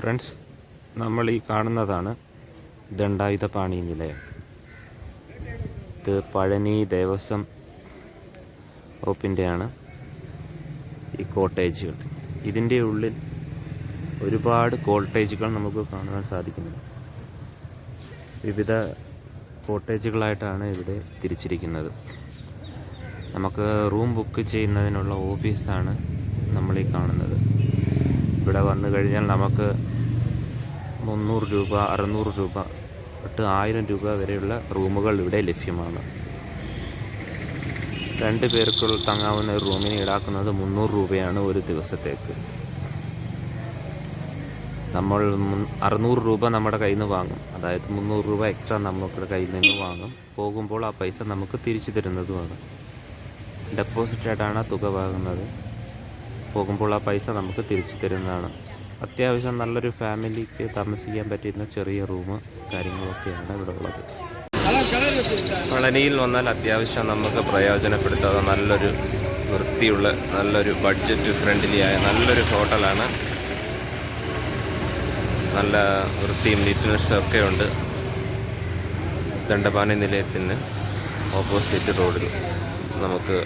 Friends നമ്മൾ ഈ കാണുന്നതാണ് ദണ്ഡായുധപാണി നിലയം. ഇത് പഴനി ദേവസ്വം വകുപ്പിന്റെയാണ് ഈ കോട്ടേജുകൾ. ഇതിന്റെ ഉള്ളിൽ ഒരുപാട് കോട്ടേജുകൾ നമുക്ക് കാണുവാൻ സാധിക്കുന്നുണ്ട് വിവിധ കോട്ടേജുകളായിട്ടാണ് ഇവിടെ തിരിച്ചിരിക്കുന്നത്. നമുക്ക് റൂം ബുക്ക് ചെയ്യുന്നതിനുള്ള ഓഫീസാണ് നമ്മൾ ഈ കാണുന്നത്. ഇവിടെ വന്നു കഴിഞ്ഞാൽ നമുക്ക് മുന്നൂറ് രൂപ അറുന്നൂറ് രൂപ തൊട്ട് ആയിരം രൂപ വരെയുള്ള റൂമുകൾ ഇവിടെ ലഭ്യമാണ്. രണ്ട് പേർക്കുള്ള തങ്ങാവുന്ന ഒരു റൂമിന് ഈടാക്കുന്നത് മുന്നൂറ് രൂപയാണ് ഒരു ദിവസത്തേക്ക്. നമ്മൾ അറുന്നൂറ് രൂപ നമ്മുടെ കയ്യിൽ നിന്ന് വാങ്ങും. അതായത് മുന്നൂറ് രൂപ എക്സ്ട്രാ നമ്മുടെ കയ്യിൽ നിന്ന് വാങ്ങും. പോകുമ്പോൾ ആ പൈസ നമുക്ക് തിരിച്ചു തരുന്നതുമാണ്. ഡെപ്പോസിറ്റ് ആയിട്ടാണ് തുക വാങ്ങുന്നത്. പോകുമ്പോൾ ആ പൈസ നമുക്ക് തിരിച്ചു തരുന്നതാണ്. അത്യാവശ്യം നല്ലൊരു ഫാമിലിക്ക് താമസിക്കാൻ പറ്റുന്ന ചെറിയ റൂം കാര്യങ്ങളൊക്കെയാണ് ഇവിടെ ഉള്ളത്. പളനിയിൽ വന്നാൽ അത്യാവശ്യം നമുക്ക് പ്രയോജനപ്പെടുത്താതെ നല്ലൊരു വൃത്തിയുള്ള നല്ലൊരു ബഡ്ജറ്റ് ഫ്രണ്ട്ലിയായ നല്ലൊരു ഹോട്ടലാണ്. നല്ല വൃത്തിയും നീറ്റ്നെസ്സും ഒക്കെ ഉണ്ട്. ദണ്ഡപാനി നിലയത്തിന് ഓപ്പോസിറ്റ് റോഡിൽ നമുക്ക്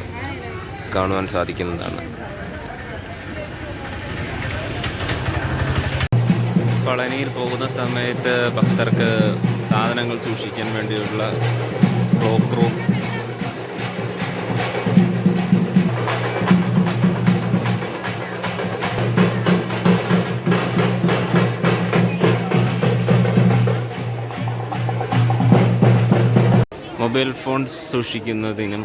കാണുവാൻ സാധിക്കുന്നതാണ്. പളനിയിൽ പോകുന്ന സമയത്ത് ഭക്തർക്ക് സാധനങ്ങൾ സൂക്ഷിക്കാൻ വേണ്ടിയുള്ള ക്ലോക്ക് റൂം. മൊബൈൽ ഫോൺ സൂക്ഷിക്കുന്നതിനും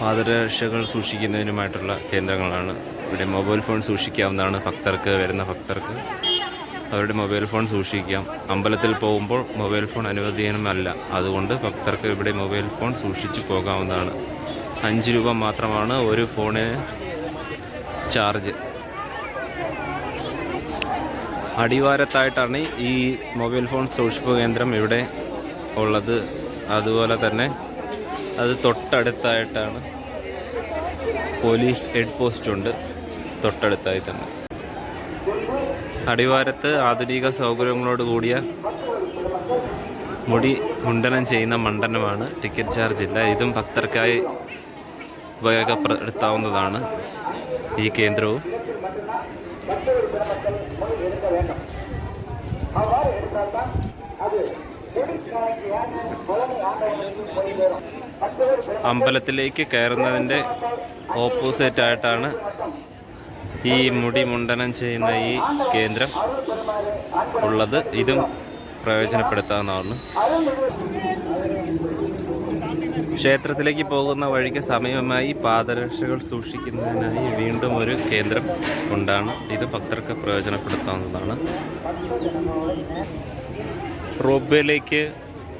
പാദരക്ഷകൾ സൂക്ഷിക്കുന്നതിനുമായിട്ടുള്ള കേന്ദ്രങ്ങളാണ്. ഇവിടെ മൊബൈൽ ഫോൺ സൂക്ഷിക്കാവുന്നതാണ് ഭക്തർക്ക് വരുന്ന ഭക്തർക്ക്. അവരുടെ മൊബൈൽ ഫോൺ സൂക്ഷിക്കാം. അമ്പലത്തിൽ പോകുമ്പോൾ മൊബൈൽ ഫോൺ അനുവദനീയമല്ല. അതുകൊണ്ട് ഭക്തർക്ക് ഇവിടെ മൊബൈൽ ഫോൺ സൂക്ഷിച്ച് പോകാവുന്നതാണ്. അഞ്ച് രൂപ മാത്രമാണ് ഒരു ഫോണിന് ചാർജ്. അടിവാരത്തായിട്ടാണ് ഈ മൊബൈൽ ഫോൺ സൂക്ഷിപ്പ് കേന്ദ്രം ഇവിടെ ഉള്ളത്. അതുപോലെ തന്നെ അത് തൊട്ടടുത്തായിട്ടാണ് പോലീസ് ഹെഡ് പോസ്റ്റ് ഉണ്ട് തൊട്ടടുത്തായി തന്നെ. അടിവാരത്ത് ആധുനിക സൗകര്യങ്ങളോട് കൂടിയ മുടി മുണ്ടനം ചെയ്യുന്ന മണ്ഡനമാണ് ടിക്കറ്റ് ചാർജ് ഇല്ല. ഇതും ഭക്തർക്കായി ഉപയോഗപ്പെടുത്താവുന്നതാണ് ഈ കേന്ദ്രവും. അമ്പലത്തിലേക്ക് കയറുന്നതിന്റെ ഓപ്പോസിറ്റ് ആയിട്ടാണ് ഈ മുടി മുണ്ടനം ചെയ്യുന്ന ഈ കേന്ദ്രം ഉള്ളത് ഇതും പ്രയോജനപ്പെടുത്താവുന്നതാണ്. ക്ഷേത്രത്തിലേക്ക് പോകുന്ന വഴിക്ക് സമയമായി പാദരക്ഷകൾ സൂക്ഷിക്കുന്നതിനായി വീണ്ടും ഒരു കേന്ദ്രം ഉണ്ടാണ് ഇത് ഭക്തർക്ക് പ്രയോജനപ്പെടുത്താവുന്നതാണ്. റോബ്വേയിലേക്ക്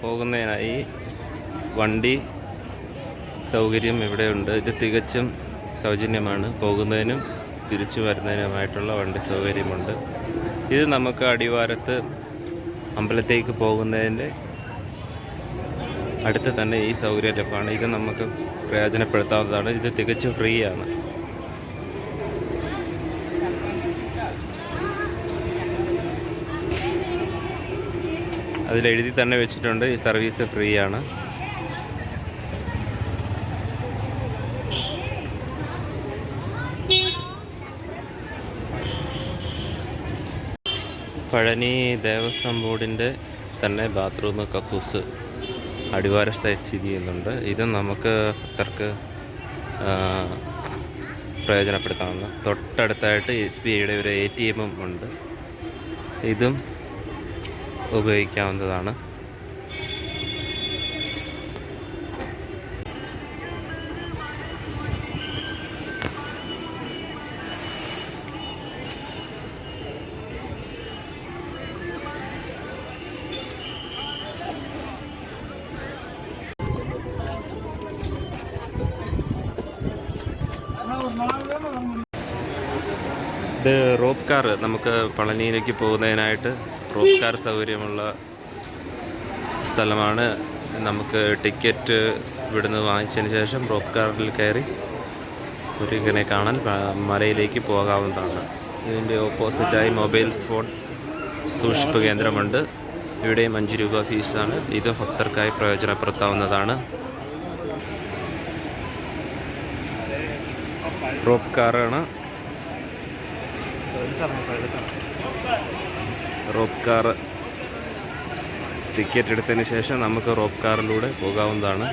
പോകുന്നതിനായി വണ്ടി സൗകര്യം ഇവിടെയുണ്ട്. ഇത് തികച്ചും സൗജന്യമാണ്. പോകുന്നതിനും തിരിച്ചു വരുന്നതിനുമായിട്ടുള്ള വണ്ടി സൗകര്യമുണ്ട്. ഇത് നമുക്ക് അടിവാരത്ത് അമ്പലത്തേക്ക് പോകുന്നതിന്റെ അടുത്ത് തന്നെ ഈ സൗകര്യം ലഭ്യമാണ്. ഇത് നമുക്ക് പ്രയോജനപ്പെടുത്താവുന്നതാണ്. ഇത് തികച്ചും ഫ്രീ ആണ് അതിലെഴുതി തന്നെ വെച്ചിട്ടുണ്ട്. ഈ സർവീസ് ഫ്രീ ആണ് പഴനി ദേവസ്വം ബോർഡിന്റെ തന്നെ ബാത്റൂം കക്കൂസ് അടിവാരസ്ഥ സ്ഥിതി ചെയ്യുന്നുണ്ട്. ഇത് നമുക്ക് ഭക്തർക്ക് പ്രയോജനപ്പെടുത്താവുന്ന തൊട്ടടുത്തായിട്ട് എസ് ബി ഐയുടെ ഒരു എ ടി എമ്മും ഉണ്ട്. ഇതും ഉപയോഗിക്കാവുന്നതാണ്. ഇത് റോപ്പ് കാർ നമുക്ക് പളനിയിലേക്ക് പോകുന്നതിനായിട്ട് റോപ്പ് കാർ സൗകര്യമുള്ള സ്ഥലമാണ്. നമുക്ക് ടിക്കറ്റ് ഇവിടുന്ന് വാങ്ങിച്ചതിന് ശേഷം റോപ്പ് കാറിൽ കയറി ഒരു ഇങ്ങനെ കാണാൻ മലയിലേക്ക് പോകാവുന്നതാണ്. ഇതിന്റെ ഓപ്പോസിറ്റായി മൊബൈൽ ഫോൺ സൂക്ഷിപ്പ് കേന്ദ്രമുണ്ട്. ഇവിടെയും അഞ്ച് രൂപ ഫീസാണ്. ഇത് ഭക്തർക്കായി പ്രയോജനപ്പെടുത്താവുന്നതാണ്. റോപ്പ് കാറാണ്. റോപ്പ് കാർ ടിക്കറ്റ് എടുത്തതിന് ശേഷം നമുക്ക് റോപ്പ് കാറിലൂടെ പോകാവുന്നതാണ്.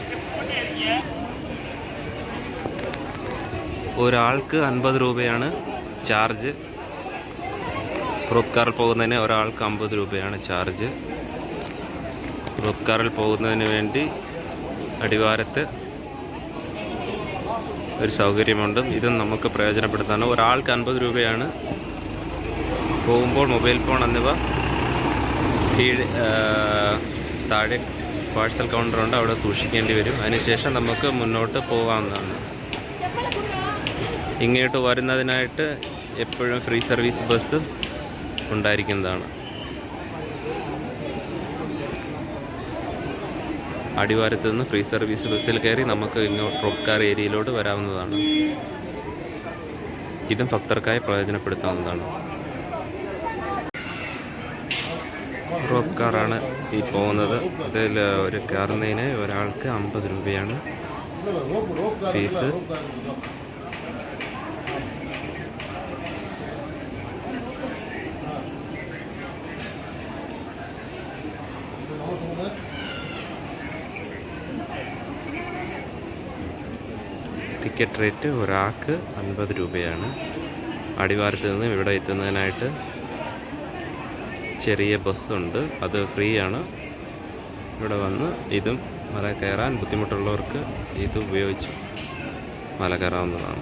ഒരാൾക്ക് അൻപത് രൂപയാണ് ചാർജ്. റോപ്പ് കാറിൽ പോകുന്നതിന് ഒരാൾക്ക് അമ്പത് രൂപയാണ് ചാർജ്. റോപ്പ് കാറിൽ പോകുന്നതിന് വേണ്ടി അടിവാരത്ത് ഒരു സൗകര്യമുണ്ട്. ഇതും നമുക്ക് പ്രയോജനപ്പെടുത്താനും ഒരാൾക്ക് അൻപത് രൂപയാണ് പോകുമ്പോൾ മൊബൈൽ ഫോൺ എന്നിവ കീഴ് താഴെ പാഴ്സൽ കൗണ്ടറുണ്ട് അവിടെ സൂക്ഷിക്കേണ്ടി വരും. അതിനുശേഷം നമുക്ക് മുന്നോട്ട് പോകാവുന്നതാണ്. ഇങ്ങോട്ട് വരുന്നതിനായിട്ട് എപ്പോഴും ഫ്രീ സർവീസ് ബസ് ഉണ്ടായിരിക്കുന്നതാണ്. അടിവാരത്ത് നിന്ന് ഫ്രീ സർവീസ് ബസ്സിൽ കയറി നമുക്ക് ഇങ്ങോട്ട് റോക്കാർ ഏരിയയിലോട്ട് വരാവുന്നതാണ്. ഇതും ഭക്തർക്കായി പ്രയോജനപ്പെടുത്താവുന്നതാണ്. റോപ്പ് കാറാണ് ഈ പോകുന്നത്. അതിൽ ഒരു കയറുന്നതിന് ഒരാൾക്ക് അമ്പത് രൂപയാണ് ഫീസ്. ടിക്കറ്റ് റേറ്റ് ഒരാൾക്ക് അൻപത് രൂപയാണ്. അടിവാരത്ത് നിന്ന് ഇവിടെ എത്തുന്നതിനായിട്ട് ചെറിയ ബസ്സുണ്ട്. അത് ഫ്രീ ആണ് ഇവിടെ വന്ന് ഇതും മല കയറാൻ ബുദ്ധിമുട്ടുള്ളവർക്ക് ഇത് ഉപയോഗിച്ച് മല കയറാവുന്നതാണ്.